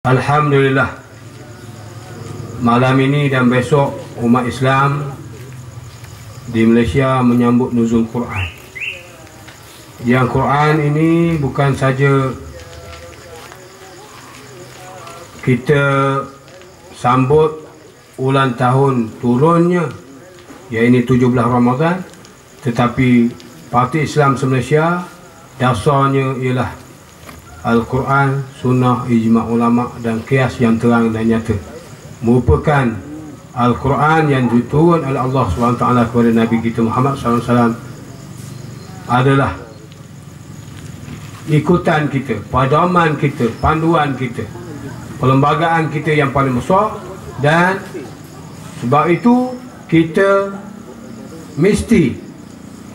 Alhamdulillah. Malam ini dan besok umat Islam di Malaysia menyambut nuzul Quran. Yang Quran ini bukan saja kita sambut ulang tahun turunnya iaitu 17 Ramadan tetapi Parti Islam Malaysia dasarnya ialah Al-Quran, Sunnah, Ijma' Ulama' dan Kias yang terang dan nyata. Merupakan Al-Quran yang diturun oleh Allah SWT kepada Nabi kita Muhammad SAW adalah ikutan kita, padaman kita, panduan kita perlembagaan kita yang paling besar dan sebab itu kita mesti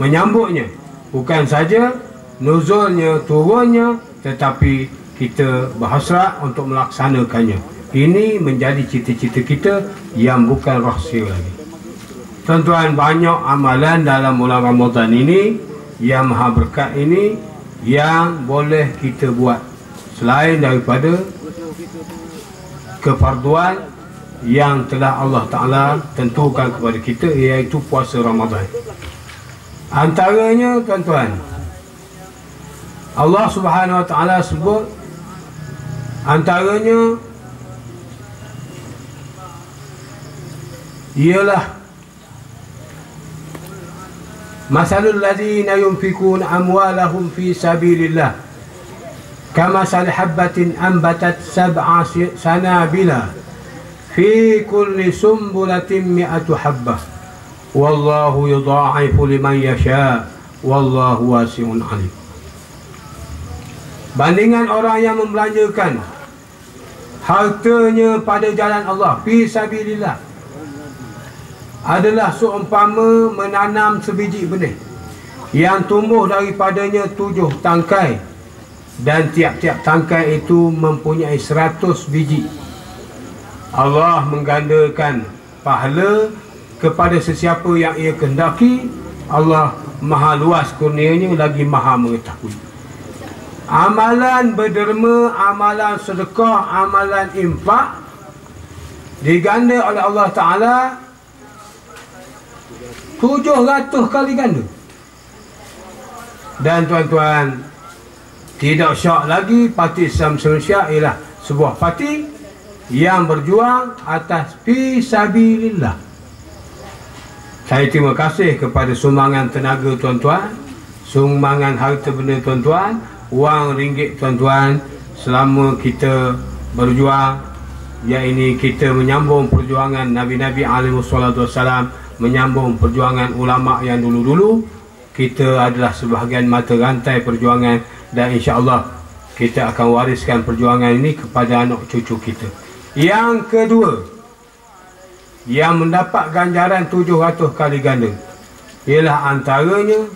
menyambutnya. Bukan saja nuzulnya, turunnya tetapi kita berhasrat untuk melaksanakannya. Ini menjadi cita-cita kita yang bukan rahsia lagi. Tuan-tuan, banyak amalan dalam bulan Ramadan ini yang maha berkat ini yang boleh kita buat selain daripada kefarduan yang telah Allah Ta'ala tentukan kepada kita iaitu puasa Ramadan. Antaranya, tuan-tuan, Allah Subhanahu Wa Taala sebut antaranya ialah Masalul ladzina yunfikun amwalahum fi sabilillah kama sal habbatin anbatat sab'a sanabila fi kulli sumbulatin mi'atu habbah wallahu yudha'ifu liman yasha wallahu wasi'un alim Bandingan orang yang membelanjakan hartanya pada jalan Allah fi sabilillah adalah seumpama menanam sebiji benih yang tumbuh daripadanya tujuh tangkai dan tiap-tiap tangkai itu mempunyai seratus biji. Allah menggandakan pahala kepada sesiapa yang ia kendaki Allah maha luas kurnianya lagi maha mengetahui Amalan berderma, amalan sedekah, amalan infak diganda oleh Allah Ta'ala 700 kali ganda. Dan tuan-tuan, tidak syak lagi parti Islam Malaysia ialah sebuah parti yang berjuang atas fisabilillah. Saya terima kasih kepada sumbangan tenaga tuan-tuan, sumbangan harta benda tuan-tuan, wang ringgit tuan-tuan. Selama kita berjuang ini kita menyambung perjuangan Nabi-Nabi alaihi wasallam menyambung perjuangan ulama yang dulu-dulu. Kita adalah sebahagian mata rantai perjuangan dan insya-Allah kita akan wariskan perjuangan ini kepada anak cucu kita. Yang kedua yang mendapat ganjaran 700 kali ganda ialah antaranya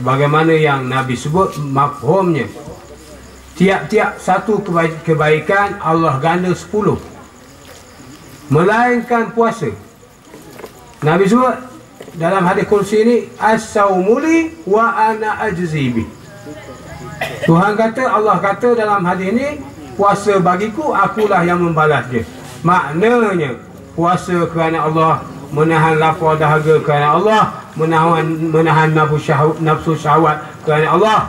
bagaimana yang Nabi sebut mafhumnya tiap-tiap satu kebaikan Allah ganda sepuluh. Melainkan puasa. Nabi sebut dalam hadis kursi ini as-saumuli wa ana ajzibi Tuhan kata Allah kata dalam hadis ini puasa bagiku akulah yang membalas dia. Maknanya puasa kerana Allah menahan lapar dahaga kerana Allah menahan menahan nafsu syahwat kerana Allah.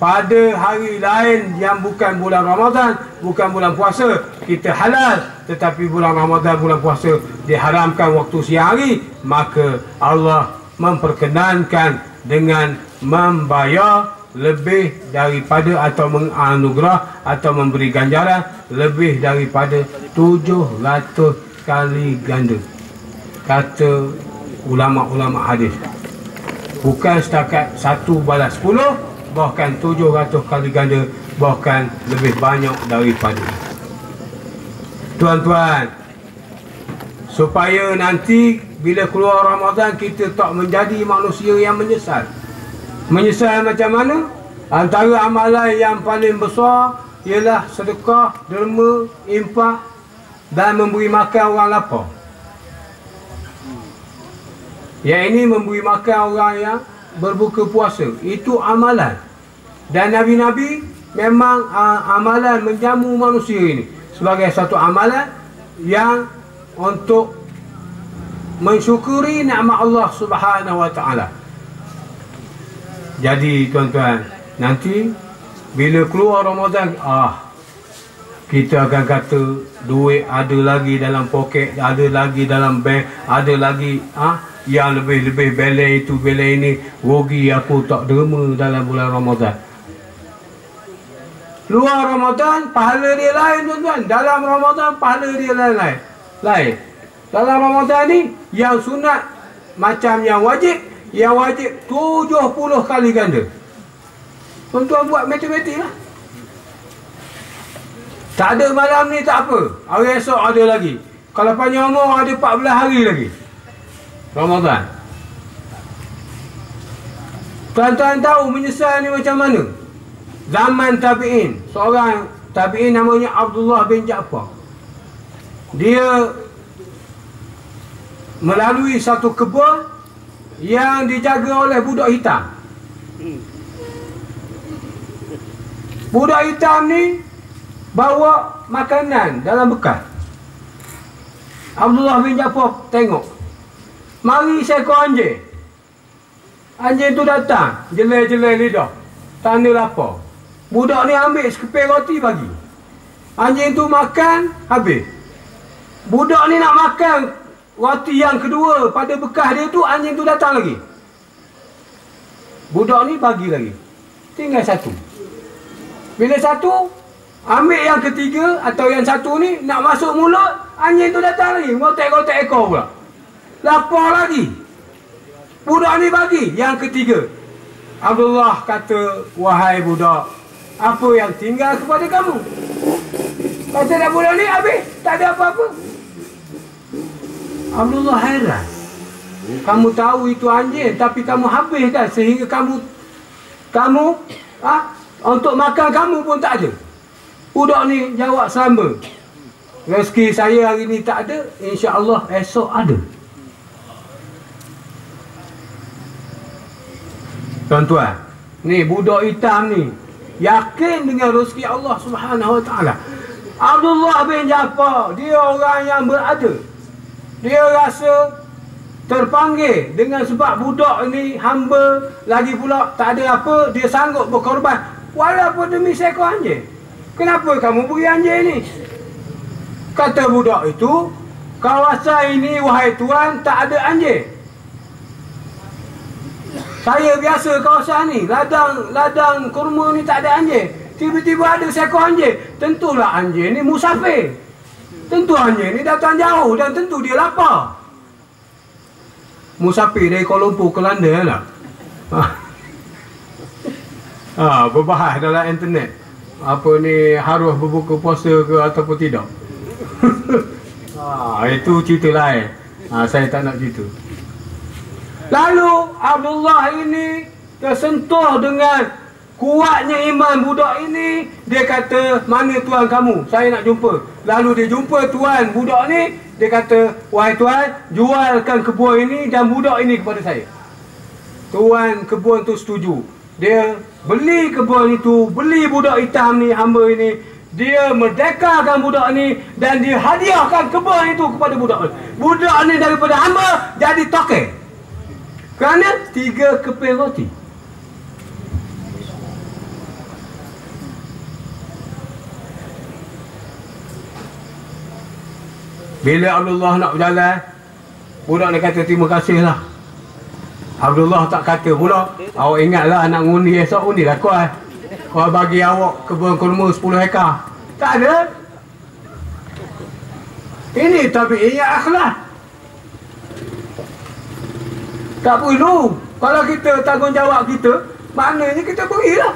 Pada hari lain yang bukan bulan Ramadan bukan bulan puasa kita halal. Tetapi bulan Ramadan bulan puasa diharamkan waktu siang hari maka Allah memperkenankan dengan membayar lebih daripada atau menganugerah atau memberi ganjaran lebih daripada 700 kali ganda. Kata ulama-ulama hadis. Bukan setakat satu balas sepuluh bahkan tujuh ratus kali ganda bahkan lebih banyak daripada tuan-tuan supaya nanti bila keluar Ramadan kita tak menjadi manusia yang menyesal. Menyesal macam mana? Antara amalan yang paling besar ialah sedekah, derma, impak dan memberi makan orang lapar yang ini memberi makan orang yang berbuka puasa. Itu amalan. Dan Nabi-Nabi memang uh, amalan menjamu manusia ini. sebagai satu amalan yang untuk mensyukuri nikmat Allah Subhanahu wa taala. Jadi tuan-tuan, nanti bila keluar Ramadan, ah kita akan kata duit ada lagi dalam poket, ada lagi dalam bank, ada lagi ah yang lebih-lebih belai itu belai ini rugi aku tak derma dalam bulan Ramadan. Luar Ramadan pahala dia lain tuan-tuan. Dalam Ramadan pahala dia lain lain. Lain. Dalam Ramadan ni yang sunat macam yang wajib, yang wajib 70 kali ganda. Tuan-tuan buat matematik lah. Tak ada malam ni tak apa. Hari esok ada lagi. Kalau panjang umur ada 14 hari lagi. Ramadan. Tuan-tuan tahu menyesal ni macam mana? Zaman tabi'in. Seorang tabi'in namanya Abdullah bin Ja'far. Dia melalui satu kebun yang dijaga oleh budak hitam. Budak hitam ni bawa makanan dalam bekas. Abdullah bin Ja'far tengok. Mari seekor anjing. Anjing tu datang, jelai-jelai lidah. Tanda lapar. Budak ni ambil sekeping roti bagi. Anjing tu makan, habis. Budak ni nak makan roti yang kedua pada bekas dia tu, anjing tu datang lagi. Budak ni bagi lagi. Tinggal satu. Bila satu, ambil yang ketiga atau yang satu ni, nak masuk mulut, anjing tu datang lagi. Ngotek-ngotek ekor pula. Lapar lagi. Budak ni bagi yang ketiga. Abdullah kata, wahai budak, apa yang tinggal kepada kamu? Kata dah budak ni habis, tak ada apa-apa. Abdullah heran. Kamu tahu itu anjing, tapi kamu habiskan sehingga kamu kamu ah untuk makan kamu pun tak ada. Budak ni jawab sama. Rezeki saya hari ni tak ada, insya-Allah esok ada. Tuan-tuan, ni budak hitam ni yakin dengan rezeki Allah Subhanahu Wa Taala. Abdullah bin Jafar, dia orang yang berada. Dia rasa terpanggil dengan sebab budak ini hamba lagi pula tak ada apa dia sanggup berkorban walaupun demi seekor anjing. Kenapa kamu beri anjing ni? Kata budak itu, kawasan ini wahai tuan tak ada anjing. Saya biasa kawasan ni, ladang ladang kurma ni tak ada anjing. Tiba-tiba ada seekor anjing. Tentulah anjing ni musafir. Tentu anjing ni datang jauh dan tentu dia lapar. Musafir dari Kuala Lumpur ke London lah. Ha. ha, berbahas dalam internet. Apa ni harus berbuka puasa ke ataupun tidak. ha, itu cerita lain. Ha, saya tak nak cerita. Lalu Abdullah ini tersentuh dengan kuatnya iman budak ini. Dia kata, mana tuan kamu? Saya nak jumpa. Lalu dia jumpa tuan budak ni. Dia kata, wahai tuan, jualkan kebun ini dan budak ini kepada saya. Tuan kebun tu setuju. Dia beli kebun itu, beli budak hitam ni, hamba ini. Dia merdekakan budak ni dan dia hadiahkan kebun itu kepada budak ni. Budak ni daripada hamba jadi toke. Kerana tiga keping roti. Bila Abdullah nak berjalan, budak ni kata terima kasih lah. Abdullah tak kata pula, awak ingatlah nak undi esok undi lah kuat. Kau bagi awak kebun kurma 10 hektar. Tak ada. Ini ia akhlak. Tak perlu. Kalau kita tanggungjawab kita, maknanya kita berilah.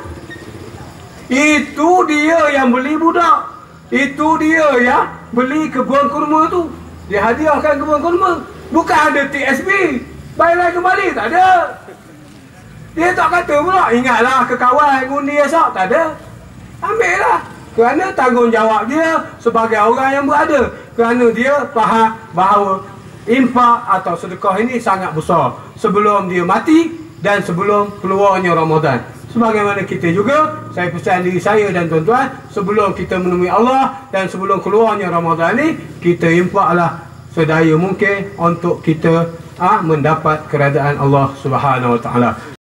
Itu dia yang beli budak. Itu dia ya beli kebun kurma tu. Dia hadiahkan kebun kurma. Bukan ada TSB. Bayar kembali. Tak ada. Dia tak kata pula. Ingatlah ke kawan undi esok. Tak ada. Ambil lah. Kerana tanggungjawab dia sebagai orang yang berada. Kerana dia faham bahawa impak atau sedekah ini sangat besar. Sebelum dia mati dan sebelum keluarnya Ramadan. sebagaimana kita juga saya pesan diri saya dan tuan-tuan sebelum kita menemui Allah dan sebelum keluarnya Ramadan ni kita infaklah sedaya mungkin untuk kita ah mendapat keradaan Allah Subhanahu Wa Taala